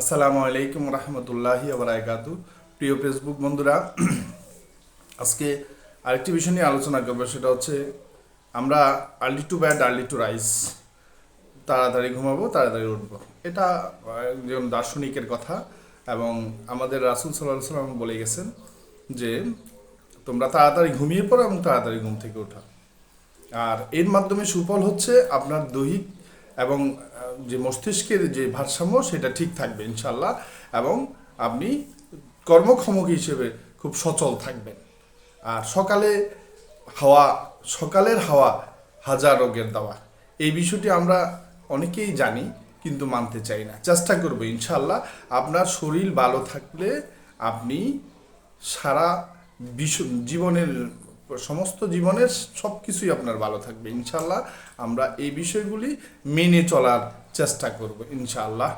আসসালামু আলাইকুম রহমতুল্লাহি আবরাকাতু প্রিয় ফেসবুক বন্ধুরা, আজকে আরেকটি বিষয় নিয়ে আলোচনা করব, সেটা হচ্ছে আমরা early to bed early to rise তাড়াতাড়ি ঘুমাবো, তাড়াতাড়ি উঠবো। এটা একজন দার্শনিকের কথা এবং আমাদের রাসুল সাল্লাহ সাল্লাম বলে গেছেন যে, তোমরা তাড়াতাড়ি ঘুমিয়ে পড়ো এবং তাড়াতাড়ি ঘুম থেকে ওঠা। আর এর মাধ্যমে সুফল হচ্ছে আপনার দৈহিক এবং যে মস্তিষ্কের যে ভারসাম্য, সেটা ঠিক থাকবে ইনশাল্লাহ এবং আপনি কর্মক্ষম হিসেবে খুব সচল থাকবেন। আর সকালে হাওয়া, সকালের হাওয়া হাজার রোগের দাওয়া। এই বিষয়টি আমরা অনেকেই জানি কিন্তু মানতে চাই না। চেষ্টা করব ইনশাল্লাহ আপনার শরীর ভালো থাকলে আপনি সারা বিশ্ব জীবনের সমস্ত জীবনের সব কিছুই আপনার ভালো থাকবে। ইনশাল্লাহ আমরা এই বিষয়গুলি মেনে চলার চেষ্টা করব ইনশাল্লাহ